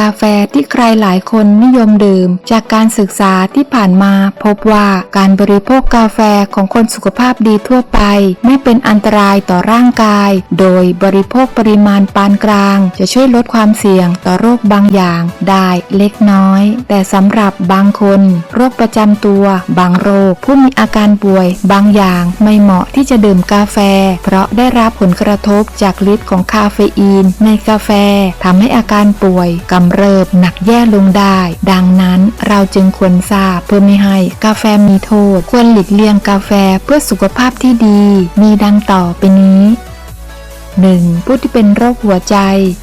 กาแฟที่ใครหลายคนนิยมดื่ม จากการศึกษาที่ผ่านมาพบว่าการบริโภคกาแฟของคนสุขภาพดีทั่วไป ไม่เป็นอันตรายต่อร่างกาย โดยบริโภคปริมาณปานกลาง จะช่วยลดความเสี่ยงต่อโรคบางอย่าง ได้เล็กน้อย แต่สำหรับบางคน โรคประจำตัว บางโรค ผู้มีอาการป่วย บางอย่างไม่เหมาะที่จะดื่มกาแฟ เพราะได้รับผลกระทบจากฤทธิ์ของคาเฟอีน ในกาแฟทำให้อาการป่วยกำเริบหนักแย่ลงได้ ดังนั้นเราจึงควรทราบเพื่อไม่ให้กาแฟมีโทษ ควรหลีกเลี่ยงกาแฟเพื่อสุขภาพที่ดี มีดังต่อไปนี้ 1. ผู้ที่เป็นโรคหัวใจ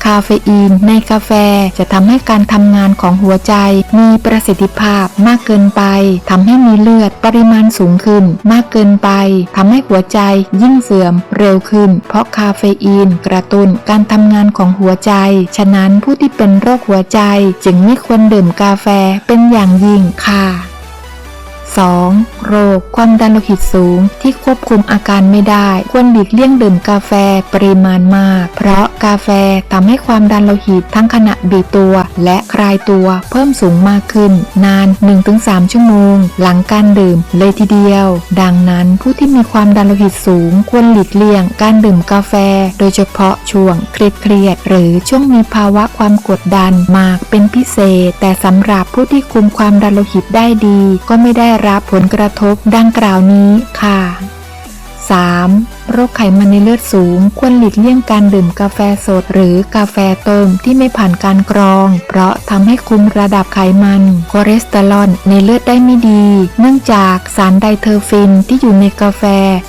คาเฟอีน ในกาแฟจะทำให้การทำงานของหัวใจ มีประสิทธิภาพมากเกินไปทำให้มีเลือดปริมาณสูงขึ้น มากเกินไปทำให้หัวใจยิ่งเสื่อมเร็วขึ้น เพราะคาเฟอีน กระตุ้นการทำงานของหัวใจ ฉะนั้นผู้ที่เป็นโรคหัวใจจึงไม่ควรดื่มกาแฟเป็นอย่างยิ่งค่ะ 2. โรค ความดันโลหิตสูง ที่ควบคุมอาการไม่ได้ ควรหลีกเลี่ยงดื่มกาแฟปริมาณมาก เพราะกาแฟทำให้ความดันโลหิตทั้งขณะบีบตัว และคลายตัวเพิ่มสูงมากขึ้น นาน 1-3 ชั่วโมง หลังการดื่มเลยทีเดียว ดังนั้นผู้ที่มีความดันโลหิตสูง ควรหลีกเลี่ยงการดื่มกาแฟ โดยเฉพาะช่วงเครียดหรือช่วงมีภาวะความกดดันมากเป็นพิเศษ แต่สำหรับผู้ที่คุมความดันโลหิตได้ดี ก็ไม่ได้รับผลกระทบดังกล่าวนี้ค่ะ 3. โรคไขมันในเลือดสูง ควรหลีกเลี่ยงการดื่มกาแฟสด หรือกาแฟต้มที่ไม่ผ่านการกรอง เพราะทำให้คุมระดับไขมันคอเลสเตอรอลในเลือดได้ไม่ดี เนื่องจากสารไดเทอร์ฟินที่อยู่ในกาแฟ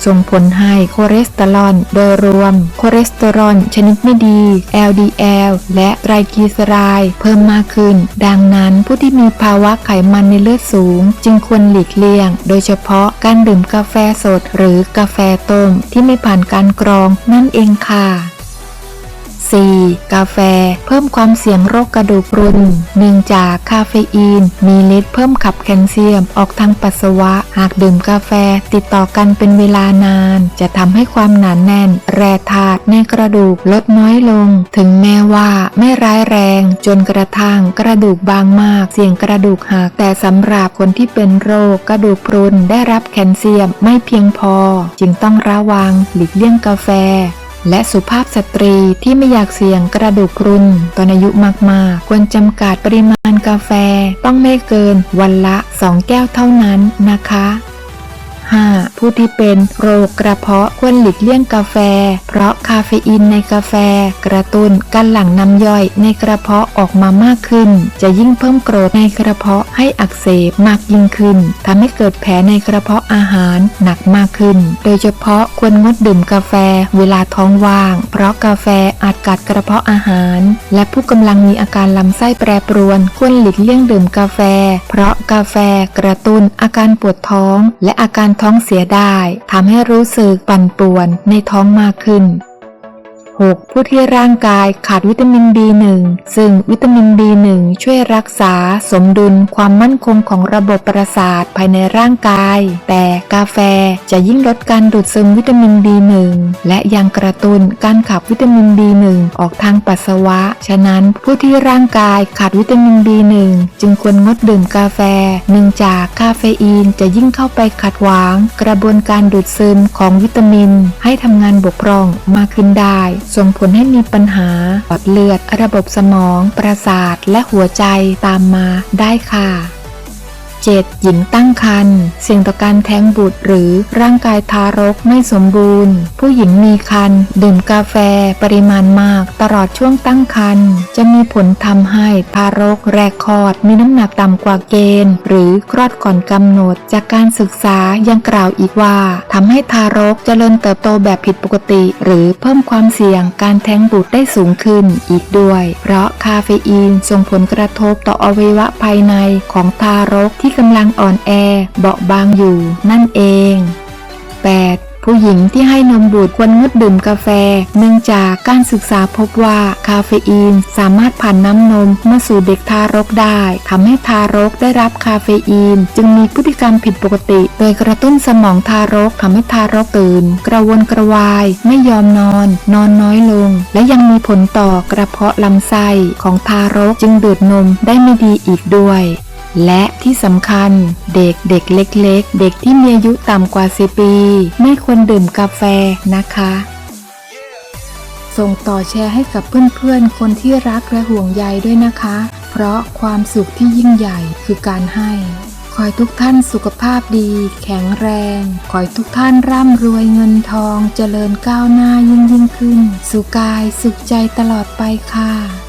ส่งผลให้คอเลสเตอรอลโดยรวมคอเลสเตอรอลชนิดไม่ดี LDL และไตรกลีเซอไรด์เพิ่มมากขึ้น ดังนั้นผู้ที่มีภาวะไขมันในเลือดสูง จึงควรหลีกเลี่ยง โดยเฉพาะการดื่มกาแฟสด หรือกาแฟต้มที่ไม่ผ่านการกรองนั่นเองค่ะ 4. กาแฟ เพิ่มความเสี่ยงโรคกระดูกพรุนเนื่องจากคาเฟอีน มีฤทธิ์เพิ่มขับแคลเซียมออกทางปัสสาวะ หากดื่มกาแฟติดต่อกันเป็นเวลานาน จะทำให้ความหนานแน่น แร่ธาตุในกระดูกลดน้อยลง ถึงแม้ว่าไม่ร้ายแรงจนกระทั่งกระดูกบางมาก เสี่ยงกระดูกหัก แต่สำหรับคนที่เป็นโรคกระดูกพรุนได้รับแคลเซียมไม่เพียงพอ จึงต้องระวังหลีกเลี่ยงกาแฟ และสุภาพสตรีที่ไม่อยากเสี่ยงกระดูกพรุนตอนอายุมากๆ ควรจำกัดปริมาณกาแฟต้องไม่เกินวันละ 2 แก้วเท่านั้นนะคะ 5. ผู้ที่เป็นโรคกระเพาะควรหลีกเลี่ยงกาแฟ เพราะคาเฟอีนในกาแฟ กระตุ้นการหลั่งน้ำย่อยในกระเพาะออกมามากขึ้น จะยิ่งเพิ่มโกรดในกระเพาะให้อักเสบมากยิ่งขึ้นทำให้เกิดแผลในกระเพาะอาหารหนักมากขึ้น โดยเฉพาะควรงดดื่มกาแฟเวลาท้องว่าง เพราะกาแฟอาจกัดกระเพาะอาหาร และผู้กำลังมีอาการลำไส้แปรปรวน ควรหลีกเลี่ยงดื่มกาแฟ เพราะกาแฟกระตุ้นอาการปวดท้อง และอาการท้องเสียได้ทำให้รู้สึกปั่นป่วนในท้องมากขึ้น 6. ผู้ที่ร่างกายขาดวิตามิน B1 ซึ่งวิตามิน B1 ช่วยรักษาสมดุลความมั่นคงของระบบประสาทภายในร่างกาย แต่กาแฟจะยิ่งลดการดูดซึมวิตามิน B1 และยังกระตุ้นการขับวิตามิน B1 ออกทางปัสสาวะ ฉะนั้นผู้ที่ร่างกายขาดวิตามิน B1 จึงควรงดดื่มกาแฟ เนื่องจากคาเฟอีนจะยิ่งเข้าไปขัดขวาง กระบวนการดูดซึมของวิตามิน ให้ทำงานบกพร่องมากขึ้นได้ส่งผลให้มีปัญหาหลอดเลือด ระบบสมอง ประสาท และหัวใจตามมาได้ค่ะ 7. หญิงตั้งครรภ์เสี่ยงต่อการแท้งบุตรหรือร่างกายทารกไม่สมบูรณ์ ผู้หญิงมีครรภ์ดื่มกาแฟปริมาณมาก ตลอดช่วงตั้งครรภ์จะมีผลทำให้ทารกแรกคลอดมีน้ำหนักต่ำกว่าเกณฑ์ หรือคลอดก่อนกำหนด จากการศึกษายังกล่าวอีกว่าทำให้ทารกเจริญเติบโตแบบผิดปกติ หรือเพิ่มความเสี่ยงการแท้งบุตรได้สูงขึ้นอีกด้วย เพราะคาเฟอีนส่งผลกระทบต่ออวัยวะภายในของทารกที่กำลังอ่อนแอเบาบางอยู่นั่นเอง 8. ผผู้หญิงที่ให้นมบุตรควรงดดื่มกาแฟ เนื่องจากการศึกษาพบว่าคาเฟอีนสามารถผ่านน้ำนมมาสู่เด็กทารกได้ทำให้ทารกได้รับคาเฟอีน จึงมีพฤติกรรมผิดปกติ โดยกระตุ้นสมองทารกทำให้ทารกตื่น กระวนกระวาย ไม่ยอมนอน นอนน้อยลง และยังมีผลต่อกระเพาะลำไส้ของทารกจึงดูดนมได้ไม่ดีอีกด้วย และที่สำคัญเด็กเด็กเล็ก ๆ เด็กที่มีอายุต่ำกว่า 10 ปี ไม่ควรดื่มกาแฟนะคะ ส่งต่อแชร์ให้กับเพื่อนๆ คนที่รักและห่วงใยด้วยนะคะ เพราะความสุขที่ยิ่งใหญ่คือการให้ ขอให้ทุกท่านสุขภาพดี แข็งแรง ขอให้ทุกท่านร่ำรวยเงินทอง เจริญก้าวหน้ายิ่งยิ่งขึ้น สุขกายสุขใจตลอดไปค่ะ